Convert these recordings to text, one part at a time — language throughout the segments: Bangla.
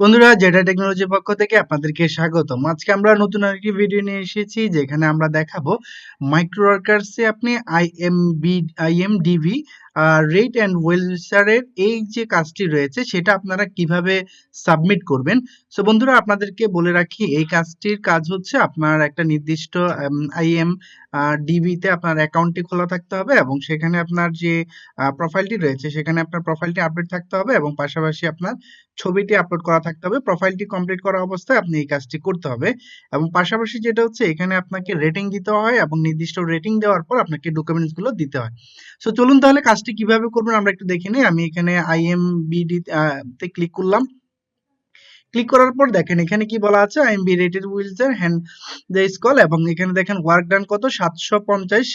বন্ধুরা জেটা টেকনোলজির পক্ষ থেকে আপনাদেরকে স্বাগতম। আজকে আমরা নতুন আরেকটি ভিডিও নিয়ে এসেছি, যেখানে আমরা দেখাবো মাইক্রো ওয়ার্কার্সে আপনি I M B I M D V rate and ওয়েলসারের এই যে কাজটি রয়েছে, সেটা আপনারা কীভাবে সাবমিট করবেন? সো বন্ধুরা, আপনাদেরকে বলে রাখি, এই কাজটির কাজ হচ্ছে আপনার একটা নির্দিষ্ট আইএম ডিবিতে আপনার অ্যাকাউন্টটি খোলা থাকতে হবে এবং সেখানে আপনার যে প্রোফাইলটি রয়েছে, সেখানে আপনার প্রোফাইলটি আপডেট থাকতে হবে এবং পাশাপাশি আপনার ছবিটি আপলোড করা থাকতে হবে। প্রোফাইলটি কমপ্লিট করা অবস্থায় আপনি এই কাজটি করতে হবে এবং পাশাপাশি যেটা হচ্ছে, এখানে আপনাকে রেটিং দিতে হয় এবং নির্দিষ্ট রেটিং দেওয়ার পর আপনাকে ডকুমেন্টসগুলো দিতে হয়। সো চলুন তাহলে কাজটি কীভাবে করবেন আমরা একটু দেখে নিই। আমি এখানে আইএমবিডি তে ক্লিক করলাম। ক্লিক করার পর দেখেন, এখানে কি বলা আছে? আইএমবি রেটেড উইলসের হ্যান্ড দ্য স্কল এবং এখানে দেখেন ওয়ার্ক ডান কত? সাতশো পঞ্চাশ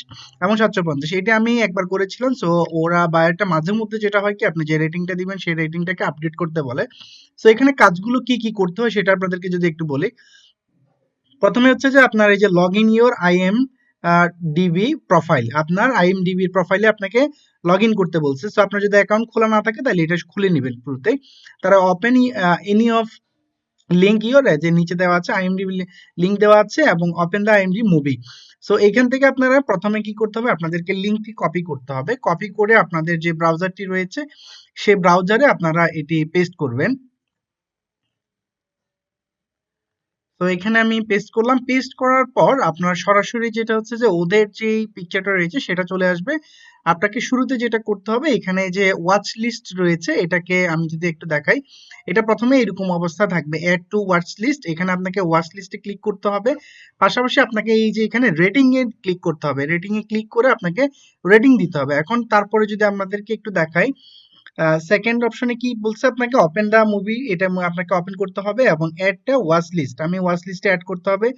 এবং সাতশো পঞ্চাশ। এটা আমি একবার করেছিলাম সো ওরা বায়োটা মাঝে মধ্যে যেটা হয় কি, আপনি যে রেটিংটা দিবেন, সেই রেটিংটাকে আপডেট করতে বলে। সো এখানে কাজগুলো কি কি করতে হয়, সেটা আপনাদেরকে যদি একটু বলি। প্রথমে হচ্ছে যে আপনার এই যে log in your IMDb profile আপনার আইএমডিবি প্রোফাইলে আপনাকে লগ ইন করতে বলছে। সো আপনার যদি অ্যাকাউন্ট খোলা না থাকে, তাহলে এটা খুলে নেবেন শুরুতেই তারা open any of link your যে নিচে দেওয়া আছে আইএমডিবি লিঙ্ক দেওয়া আছে এবং open the IMDb movie so এখান থেকে আপনারা প্রথমে কি করতে হবে? আপনাদেরকে লিঙ্কটি কপি করতে হবে। কপি করে আপনাদের যে ব্রাউজারটি রয়েছে সেই ব্রাউজারে আপনারা এটি পেস্ট করবেন। তো এখানে আমি পেস্ট করলাম। পেস্ট করার পর আপনার সরাসরি যেটা হচ্ছে যে ওদের যে পিকচারটা রয়েছে সেটা চলে আসবে। আপনাকে শুরুতে যেটা করতে হবে, এখানে যে ওয়াচ লিস্ট রয়েছে, এটাকে আমি যদি একটু দেখাই, এটা প্রথমে এরকম অবস্থা থাকবে। অ্যাড টু ওয়াচ লিস্ট এখানে আপনাকে ওয়াচ লিস্টে ক্লিক করতে হবে। পাশাপাশি আপনাকে এই যে এখানে রেটিং এ ক্লিক করতে হবে। রেটিং এ ক্লিক করে আপনাকে রেটিং দিতে হবে। এখন তারপরে যদি আমাদেরকে একটু দেখাই সেকেন্ড অপশনে কি বলছে আপনাকে? ওপেন দা মুভি এটা আপনাকে ওপেন করতে হবে এবং অ্যাডটা ওয়াচ লিস্ট আমি ওয়াচ লিস্টে অ্যাড করতে হবে।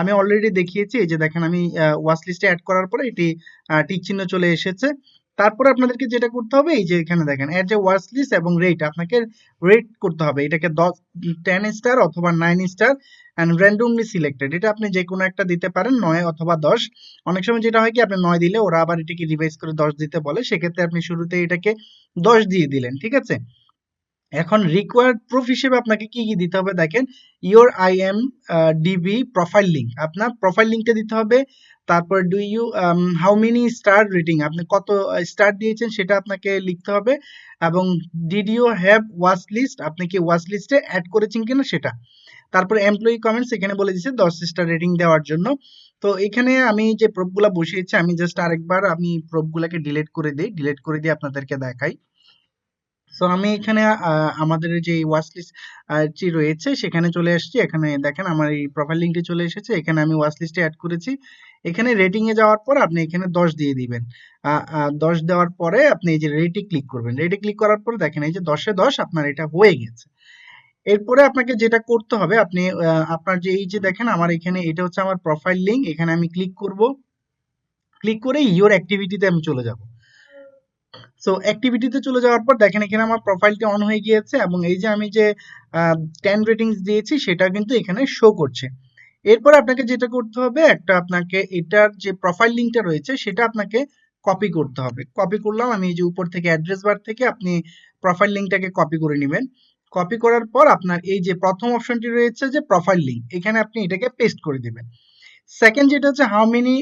আমি অলরেডি দেখিয়েছি, এই যে দেখেন, আমি ওয়াচ লিস্টে অ্যাড করার পরে এটি টিক চিহ্ন চলে এসেছে। তারপরে আপনাদেরকে যেটা করতে হবে, এই যে এখানে দেখেন এর যে ওয়াচ লিস্ট এবং রেট আপনাকে রেট করতে হবে। এটাকে দশ টেন স্টার অথবা nine star and randomly selected এটা আপনি যে কোনো একটা দিতে পারেন, নয় অথবা দশ। অনেক সময় যেটা হয় কি, আপনি নয় দিলে ওরা আবার এটাকে রিভাইজ করে দশ দিতে বলে, সেক্ষেত্রে আপনি শুরুতে এটাকে দশ দিয়ে দিলেন, ঠিক আছে? এখন রিকোয়ার্ড প্রুফ হিসেবে আপনাকে কি কি দিতে হবে দেখেন your I am DB profile link আপনার প্রোফাইল লিঙ্কটা দিতে হবে, তারপর do you how many star rating আপনি কত স্টার দিয়েছেন সেটা আপনাকে লিখতে হবে, এবং did you have watch list আপনি কি ওয়াচ লিস্টে অ্যাড করেছেন কিনা সেটা। তারপরে এমপ্লয়ি কমেন্টস এখানে বলে দিচ্ছে দশ স্টার রেটিং দেওয়ার জন্য। তো এখানে আমি যে প্রোপগুলা বসিয়েছি, আমি জাস্ট আরেকবার আমি প্রোপগুলাকে ডিলিট করে দিই ডিলিট করে দিয়ে আপনাদেরকে দেখাই। সো আমি এখানে আমাদের যে ওয়াচ লিস্টটি রয়েছে, সেখানে চলে আসছি। এখানে দেখেন আমার এই প্রোফাইল লিঙ্কটি চলে এসেছে। এখানে আমি ওয়াচ লিস্টে অ্যাড করেছি। এখানে রেটিং এ যাওয়ার পর আপনি এখানে দশ দিয়ে দিবেন। দশ দেওয়ার পরে আপনি এই যে রেটে ক্লিক করবেন। রেটে ক্লিক করার পর দেখেন এই যে দশে দশ, আপনার এটা হয়ে গেছে। এরপরে আপনাকে যেটা করতে হবে, আপনি আপনার যে এই যে দেখেন আমার এখানে এটা হচ্ছে আমার প্রোফাইল লিঙ্ক এখানে আমি ক্লিক করব। ক্লিক করে ইওর অ্যাক্টিভিটিতে আমি চলে যাব। সো অ্যাক্টিভিটিতে চলে যাওয়ার পর দেখেন এখানে আমার প্রোফাইলটি অন হয়ে গিয়েছে এবং এই যে আমি যে টেন রেটিংস দিয়েছি সেটা কিন্তু এখানে শো করছে। এরপর আপনাকে যেটা করতে হবে, একটা আপনাকে এটার যে প্রোফাইল লিঙ্কটা রয়েছে সেটা আপনাকে কপি করতে হবে। কপি করলাম, আমি এই যে উপর থেকে অ্যাড্রেস বার থেকে আপনি প্রোফাইল লিঙ্কটাকে কপি করে নেবেন। কপি করার পর আপনার এই যে প্রথম অপশনটি রয়েছে যে প্রোফাইল লিঙ্ক এখানে আপনি এটাকে পেস্ট করে দেবেন। সেকেন্ড যেটা হচ্ছে how many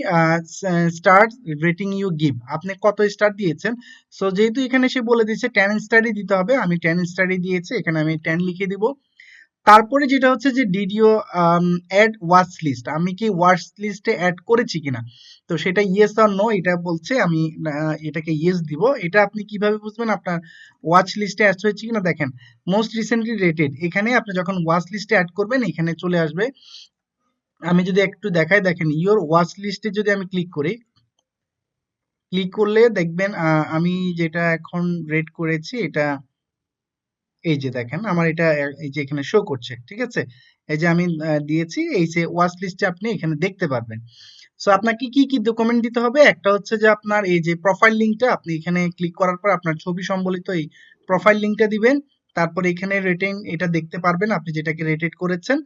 star rating you give আপনি কত স্টার দিয়েছেন? সো যেহেতু এখানে সে বলে দিচ্ছে টেন স্টারই দিতে হবে, আমি টেন স্টারই দিয়েছি, এখানে আমি টেন লিখে দিব। তারপরে যেটা হচ্ছে যে ডিডিও অ্যাড ওয়াচ লিস্ট আমি কি ওয়াচ লিস্টে অ্যাড করেছি কিনা? তো সেটা ইয়েস আর নো এটা বলছে, আমি এটাকে ইয়েস দিব। এটা আপনি কীভাবে বুঝবেন? আপনার ওয়াচ লিস্টে অ্যাড হয়েছে কিনা? দেখেন মোস্ট রিসেন্টলি রেটেড এখানে আপনি যখন ওয়াচ লিস্টে অ্যাড করবেন, এখানে চলে আসবে। আমি যদি একটু দেখাই, দেখেন ইওর ওয়াচ লিস্টে যদি আমি ক্লিক করি ক্লিক করলে দেখবেন আমি যেটা এখন রেড করেছি, এটা এই যে দেখেন, আমার এটা এই যে এখানে শো করছে, ঠিক আছে? এই যে আমি দিয়েছি, এই যে ওয়াচ লিস্টে আপনি এখানে দেখতে পারবেন। সো আপনাকে কি কি ডকুমেন্ট দিতে হবে? একটা হচ্ছে যে আপনার এই যে প্রোফাইল লিঙ্কটা আপনি এখানে ক্লিক করার পর আপনার ছবি সম্বলিত এই প্রোফাইল লিঙ্কটা দিবেন। তারপরে এখানে রেটিং এটা দেখতে পারবেন, আপনি যেটাকে রেটেড করেছেন।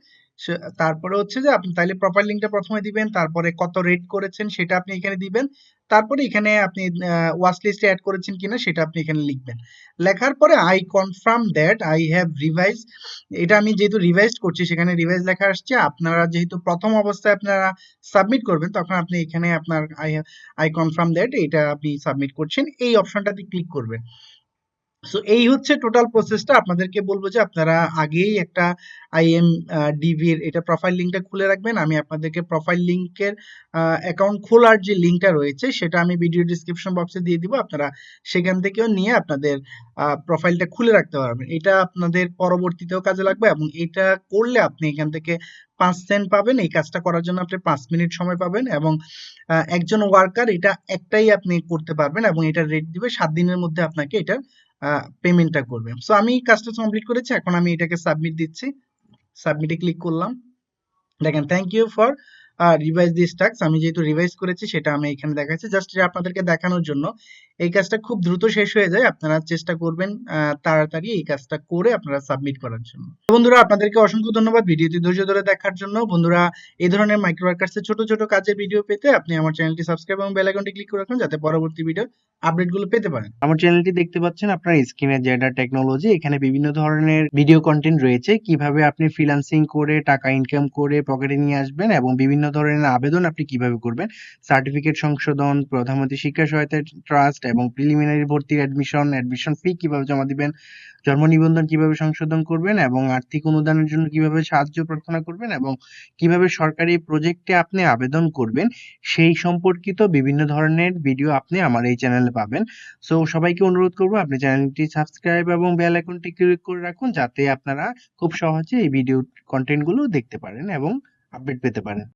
তারপরে হচ্ছে যে আপনি তাহলে প্রোফাইল লিঙ্কটা প্রথমে দিবেন, তারপরে কত রেট করেছেন সেটা আপনি এখানে দিবেন। তারপরে এখানে আপনি ওয়াচ লিস্টে অ্যাড করেছেন কিনা সেটা আপনি এখানে লিখবেন। লেখার পরে I confirm that I have revise এটা আমি যেহেতু রিভাইজ করছি, সেখানে রিভাইজ লেখা আসছে, আপনারা যেহেতু প্রথম অবস্থায় আপনারা সাবমিট করবেন, তখন আপনি এখানে আপনার আই আই কনফার্ম দ্যাট এটা আপনি সাবমিট করছেন, এই অপশনটাতে ক্লিক করবেন। সো এই হচ্ছে টোটাল প্রসেসটা আপনাদেরকে বলব যে আপনারা আগেই একটা আইএম ডিভির এটা প্রোফাইল লিঙ্কটা খুলে রাখবেন। আমি আপনাদেরকে প্রোফাইল লিঙ্কের অ্যাকাউন্ট খোলার যে লিঙ্কটা রয়েছে, সেটা আমি ভিডিও ডিসক্রিপশন বক্সে দিয়ে দিব। আপনারা সেখান থেকেও নিয়ে আপনাদের প্রোফাইলটা খুলে রাখতে পারবেন। এটা আপনাদের পরবর্তীতেও কাজে লাগবে এবং এটা করলে আপনি এখান থেকে পাঁচ সেন্ট পাবেন। এই কাজটা করার জন্য আপনি পাঁচ মিনিট সময় পাবেন এবং একজন ওয়ার্কার এটা একটাই আপনি করতে পারবেন এবং এটা রেট দিবে। সাত দিনের মধ্যে আপনাকে এটা পেমেন্টটা করবে। সো আমি কাজটা কমপ্লিট করেছি, এখন আমি এটাকে সাবমিট দিচ্ছি। সাবমিটে ক্লিক করলাম। দেখেন thank you for revise this tax আমি যেহেতু রিভাইজ করেছি, সেটা আমি এখানে দেখাচ্ছি। জাস্ট আপনাদেরকে দেখানোর জন্য। এই কাজটা খুব দ্রুত শেষ হয়ে যায়, আপনারা চেষ্টা করবেন তাড়াতাড়ি এই কাজটা করে আপনারা সাবমিট করার জন্য। বন্ধুরা, আপনাদেরকে অসংখ্য ধন্যবাদ ভিডিওটি ধৈর্য ধরে দেখার জন্য। বন্ধুরা, এই ধরনের মাইক্রো ওয়ার্কার্সের ছোট ছোট কাজের ভিডিও পেতে আপনি আমার চ্যানেলটি সাবস্ক্রাইব এবং বেল আইকনটি ক্লিক করে রাখুন, যাতে পরবর্তী ভিডিও আপডেটগুলো পেতে পারেন। আমার চ্যানেলটি দেখতে পাচ্ছেন আপনার স্ক্রিনে জেডার টেকনোলজি এখানে বিভিন্ন ধরনের ভিডিও কন্টেন্ট রয়েছে। কীভাবে আপনি ফ্রিল্যান্সিং করে টাকা ইনকাম করে পকেটে নিয়ে আসবেন এবং বিভিন্ন ধরনের আবেদন আপনি কীভাবে করবেন? সার্টিফিকেট সংশোধন প্রধানমন্ত্রী শিক্ষা সহায়তা ট্রাস্ট এবং প্রিলিমিনারি ভর্তির অ্যাডমিশন অ্যাডমিশন ফি কীভাবে জমা দিবেন, জন্ম নিবন্ধন কীভাবে সংশোধন করবেন এবং আর্থিক অনুদানের জন্য কীভাবে সাহায্য প্রার্থনা করবেন এবং কীভাবে সরকারি প্রজেক্টে আপনি আবেদন করবেন, সেই সম্পর্কিত বিভিন্ন ধরনের ভিডিও আপনি আমার এই চ্যানেলে পাবেন। সো সবাইকে অনুরোধ করব, আপনি চ্যানেলটি সাবস্ক্রাইব এবং বেল আইকনটি ক্লিক করে রাখুন, যাতে আপনারা খুব সহজে এই ভিডিও কন্টেন্টগুলো দেখতে পারেন এবং আপডেট পেতে পারেন।